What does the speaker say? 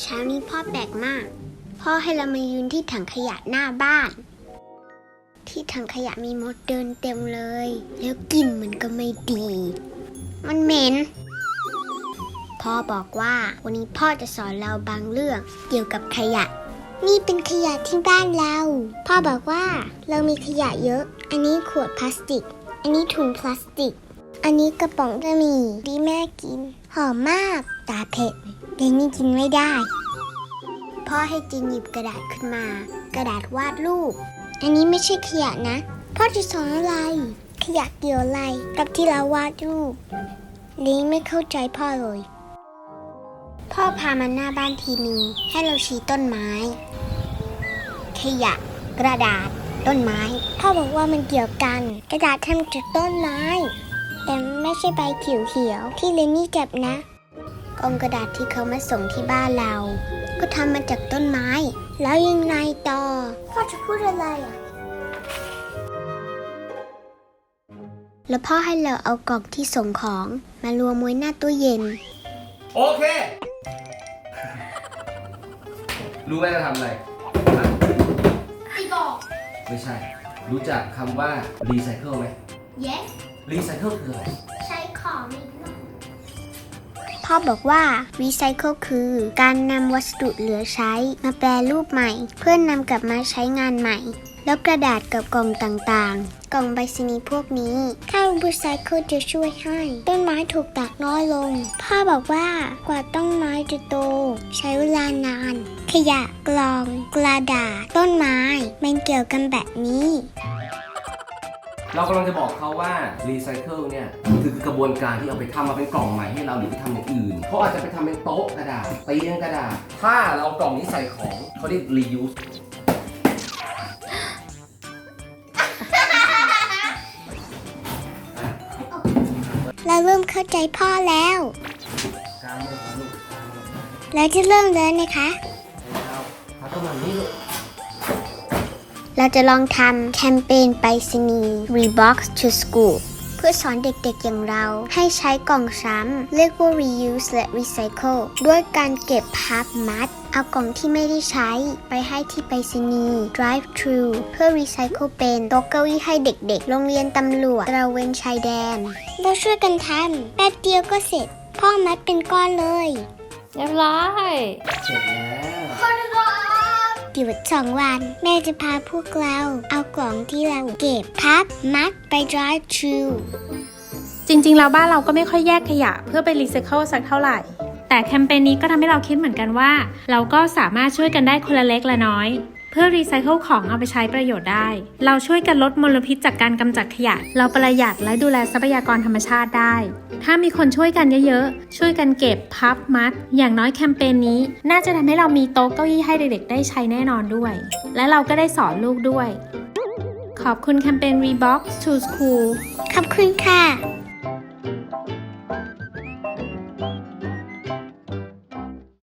เช้านี้พ่อแปลกมาก พ่อให้เรามายืนที่ถังขยะหน้าบ้าน ที่ถังขยะมีมดเดินเต็มเลย แล้วกลิ่นมันก็ไม่ดี มันเหม็น พ่อบอกว่าวันนี้พ่อจะสอนเราบางเรื่องเกี่ยวกับขยะ นี่เป็นขยะที่บ้านเรา พ่อบอกว่าเรามีขยะเยอะ อันนี้ขวดพลาสติก อันนี้ถุงพลาสติก อันนี้กระป๋องก็มีดีแม่กิน หอมมาก ตาเผ็ด เดนนี่กินไม่ได้ พ่อให้จินหยิบกระดาษขึ้นมา กระดาษวาดรูป อันนี้ไม่ใช่ขยะนะ พ่อจะสอนอะไร ขยะเกี่ยวอะไรกับที่เราวาดรูปลิงไม่เข้าใจพ่อเลย พ่อพามาหน้าบ้านทีนึงให้เราชี้ต้นไม้ ขยะ กระดาษ ต้นไม้ พ่อบอกว่ามันเกี่ยวกัน กระดาษทำจากต้นไม้ แต่ไม่ใช่ใบเขียวๆที่เลนนี่เก็บนะ กล่องกระดาษที่เขามาส่งที่บ้านเรา ก็ทำมาจากต้นไม้ แล้วยังไงต่อพ่อจะพูดอะไรอะ แล้วพ่อให้เราเอากล่องที่ส่งของ มารวมไว้หน้าตู้เย็น โอเค รู้ไหมจะทำอะไรไม่บอก ไม่ใช่ รู้จักคำว่ารีไซเคิลไหม yes รีไซเคิลคืออะไร พ่อบอกว่า recycle คือ การนำวัสดุเหลือใช้มาแปรรูปใหม่ เพื่อนนำกลับมาใช้งานใหม่ แล้วกระดาษกับกล่องต่างๆ กล่องใบสนีพวกนี้ถ้า recycle จะช่วยให้ ต้นไม้ถูกตัดน้อยลง พ่อบอกว่ากว่าต้นไม้จะโต ใช้เวลานาน ขยะกล่อง กระดาษต้นไม้มันเกี่ยวกันแบบนี้ เรากำลังจะบอกเขาว่ารีไซเคิลเนี่ยคือกระบวนการที่เอาไปทำมาเป็นกล่องใหม่ให้เราหรือไปทำอย่างอื่นเขาอาจจะไปทำเป็นโต๊ะกระดาษเตียงกระดาษถ้าเราเอากล่องนี้ใส่ของเขาเรียก reuse เราเริ่มเข้าใจพ่อแล้ว กลางมือของลูกกลางมือเราจะเริ่มเลยนะคะ เอาเอาเข้ามานี่ลูก เราจะลองทำแคมเปญไปรษณีย์ Rebox to School เพื่อสอนเด็กๆอย่างเรา ให้ใช้กล่องซ้ำเรียกว่า reuse และ recycle ด้วยการเก็บพับมัด เอากล่องที่ไม่ได้ใช้ไปให้ที่ไปรษณีย์ drive thru เพื่อ recycle เป็นโต๊ะเก้าอี้ให้เด็กๆ โรงเรียนตำรวจตระเวนชายแดน เราช่วยกันทำแป๊บเดียวก็เสร็จ พ่อมัดเป็นก้อนเลย เรียบร้อย เสร็จแล้ว หยุดสองวัน แม่จะพาพวกเรา เอากล่องที่เราเก็บพับ มัดไป drive thru จริงๆ แล้วบ้านเราก็ไม่ค่อยแยกขยะเพื่อไปรีไซเคิลสักเท่าไหร่ แต่แคมเปญนี้ก็ทำให้เราคิดเหมือนกันว่า เราก็สามารถช่วยกันได้คนละเล็กละน้อย พื่อรีไซเคิลของเอาไปใช้ประโยชน์ได้ เราช่วยกันลดมลพิษจากการกำจัดขยะ เราประหยัดและดูแลทรัพยากรธรรมชาติได้ ถ้ามีคนช่วยกันเยอะๆ ช่วยกันเก็บพับมัด อย่างน้อยแคมเปญนี้ น่าจะทำให้เรามีโต๊ะเก้าอี้ให้เด็กๆได้ใช้แน่นอนด้วย และเราก็ได้สอนลูกด้วย ขอบคุณแคมเปญ Rebox to School ขอบคุณค่ะ